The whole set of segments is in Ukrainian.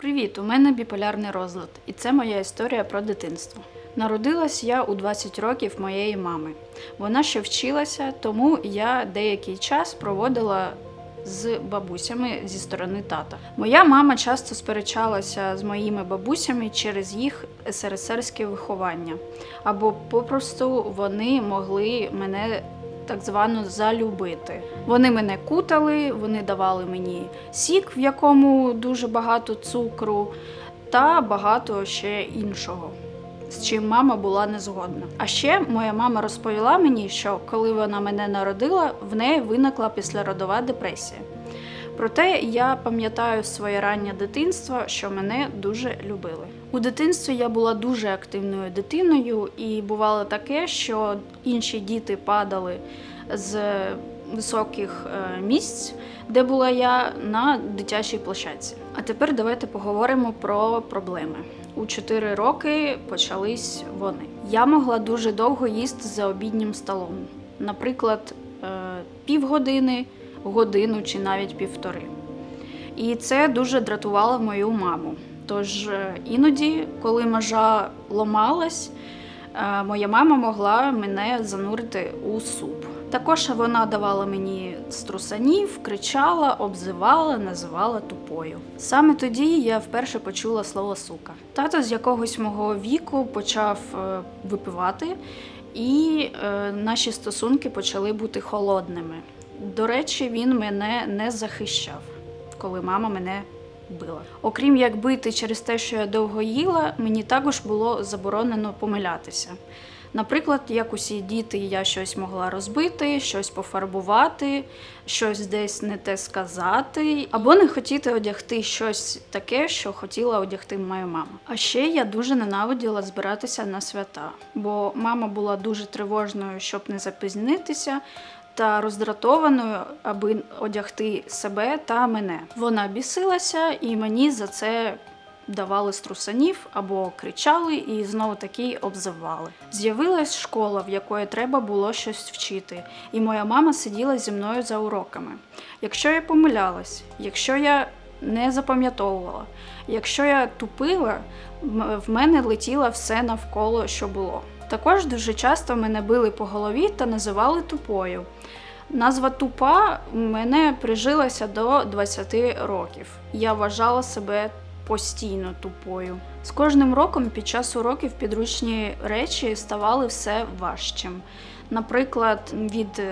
Привіт, у мене біполярний розлад, і це моя історія про дитинство. Народилась я у 20 років моєї мами. Вона ще вчилася, тому я деякий час проводила з бабусями зі сторони тата. Моя мама часто сперечалася з моїми бабусями через їх СРСРське виховання, або попросту вони могли мене так звано залюбити. Вони мене кутали, вони давали мені сік, в якому дуже багато цукру, та багато ще іншого. З чим мама була не згодна. А ще моя мама розповіла мені, що коли вона мене народила, в неї виникла післяродова депресія. Проте я пам'ятаю своє раннє дитинство, що мене дуже любили. У дитинстві я була дуже активною дитиною, і бувало таке, що інші діти падали з високих е, місць, де була я на дитячій площадці. А тепер давайте поговоримо про проблеми. У 4 роки почались вони. Я могла дуже довго їсти за обіднім столом, наприклад, е, півгодини, годину чи навіть півтори. І це дуже дратувало мою маму. Тож е, іноді, коли межа ломалась, е, моя мама могла мене занурити у суп. Також вона давала мені струсанів, кричала, обзивала, називала тупою. Саме тоді я вперше почула слово сука. Тато з якогось мого віку почав е, випивати, і наші стосунки почали бути холодними. До речі, він мене не захищав, коли мама мене била. Окрім як бити через те, що я довго їла, мені також було заборонено помилятися. Наприклад, як усі діти, я щось могла розбити, щось пофарбувати, щось десь не те сказати, або не хотіти одягти щось таке, що хотіла одягти моя мама. А ще я дуже ненавиділа збиратися на свята, бо мама була дуже тривожною, щоб не запізнитися. Та роздратованою, аби одягти себе та мене. Вона бісилася, і мені за це давали струсанів або кричали і знову таки обзивали. З'явилась школа, в якої треба було щось вчити, і моя мама сиділа зі мною за уроками. Якщо я помилялась, якщо я не запам'ятовувала, якщо я тупила, в мене летіло все навколо, що було. Також дуже часто мене били по голові та називали тупою. Назва тупа мене прижилася до 20 років. Я вважала себе постійно тупою. З кожним роком під час уроків підручні речі ставали все важчим. Наприклад, від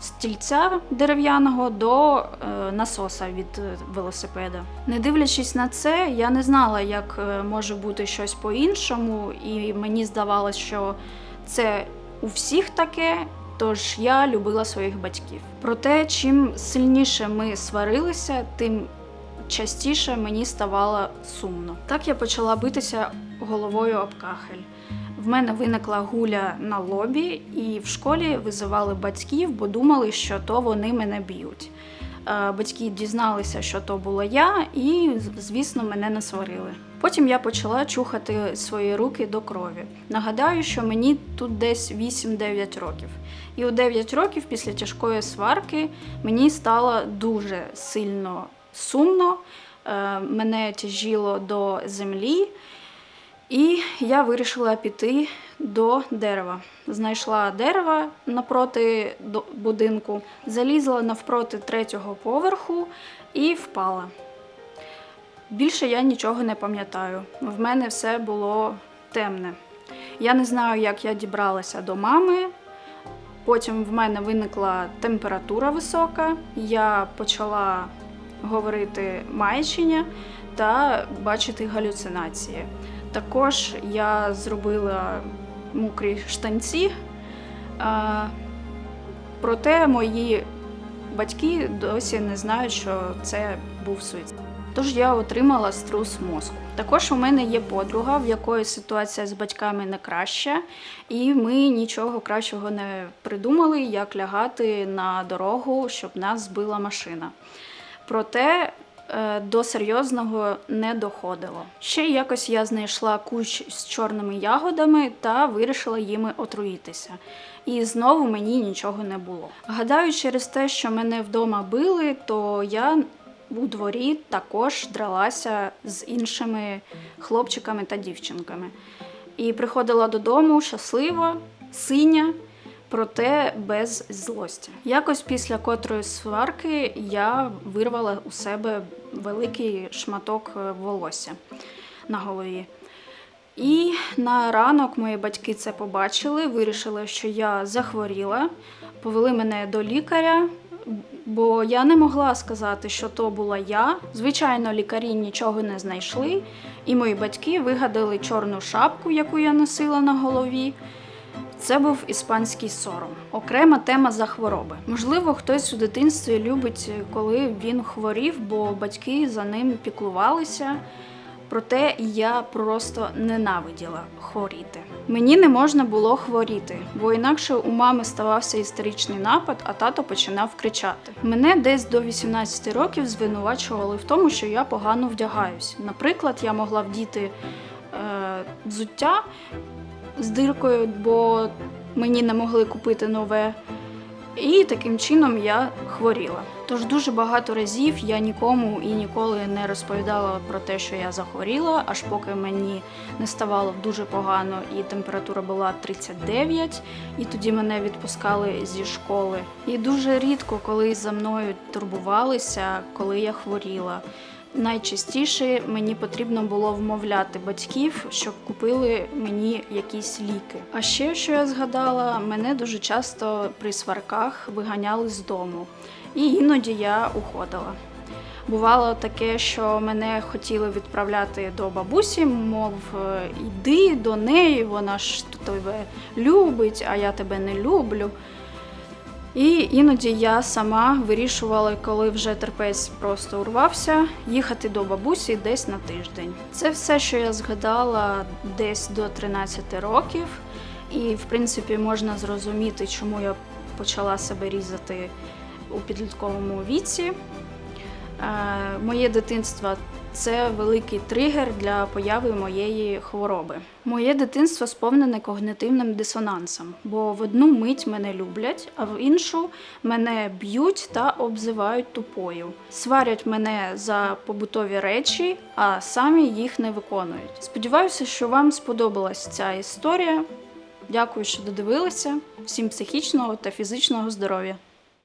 стільця дерев'яного до е, насоса від е, велосипеда. Не дивлячись на це, я не знала, як е, може бути щось по-іншому, і мені здавалось, що це у всіх таке. Тож я любила своїх батьків. Проте, чим сильніше ми сварилися, тим частіше мені ставало сумно. Так я почала битися головою об кахель. В мене виникла гуля на лобі, і в школі визивали батьків, бо думали, що то вони мене б'ють. Е, Батьки дізналися, що то була я, і, звісно, мене насварили. Потім я почала чухати свої руки до крові. Нагадаю, що мені тут десь 8-9 років. І у 9 років після тяжкої сварки мені стало дуже сильно сумно, е, мене тяжіло до землі, і я вирішила піти до дерева. Знайшла дерево напроти будинку, залізла навпроти третього поверху і впала. Більше я нічого не пам'ятаю. В мене все було темне. Я не знаю, як я дібралася до мами. Потім в мене виникла температура висока. Я почала говорити маячення та бачити галюцинації. Також я зробила мокрі штанці, проте мої батьки досі не знають, що це був суїцид. Тож я отримала струс мозку. Також у мене є подруга, в якої ситуація з батьками не краща, і ми нічого кращого не придумали, як лягати на дорогу, щоб нас збила машина. Проте до серйозного не доходило. Ще якось я знайшла кущ з чорними ягодами та вирішила їми отруїтися. І знову мені нічого не було. Гадаю, через те, що мене вдома били, то я у дворі також дралася з іншими хлопчиками та дівчинками. І приходила додому щаслива, синя, проте без злості. Якось після котрої сварки я вирвала у себе великий шматок е, волосся на голові. І на ранок мої батьки це побачили, вирішили, що я захворіла, повели мене до лікаря, бо я не могла сказати, що то була я. Звичайно, лікарі нічого не знайшли, і мої батьки вигадали чорну шапку, яку я носила на голові. Це був іспанський сором. Окрема тема за хвороби. Можливо, хтось у дитинстві любить, коли він хворів, бо батьки за ним піклувалися. Проте я просто ненавиділа хворіти. Мені не можна було хворіти, бо інакше у мами ставався істеричний напад, а тато починав кричати. Мене десь до 18 років звинувачували в тому, що я погано вдягаюсь. Наприклад, я могла вдіти е, взуття з диркою, бо мені не могли купити нове. І таким чином я хворіла. Тож дуже багато разів я нікому і ніколи не розповідала про те, що я захворіла, аж поки мені не ставало дуже погано, і температура була 39, і тоді мене відпускали зі школи. І дуже рідко, коли за мною турбувалися, коли я хворіла. Найчастіше мені потрібно було вмовляти батьків, щоб купили мені якісь ліки. А ще що я згадала, мене дуже часто при сварках виганяли з дому, і іноді я уходила. Бувало таке, що мене хотіли відправляти до бабусі, мов йди до неї, вона ж тебе любить, а я тебе не люблю. І іноді я сама вирішувала, коли вже терпець просто урвався, їхати до бабусі десь на тиждень. Це все, що я згадала десь до 13 років, і в принципі можна зрозуміти, чому я почала себе різати у підлітковому віці. Е, Моє дитинство це великий тригер для появи моєї хвороби. Моє дитинство сповнене когнитивним дисонансом, бо в одну мить мене люблять, а в іншу мене б'ють та обзивають тупою. Сварять мене за побутові речі, а самі їх не виконують. Сподіваюся, що вам сподобалась ця історія. Дякую, що додивилися. Всім психічного та фізичного здоров'я.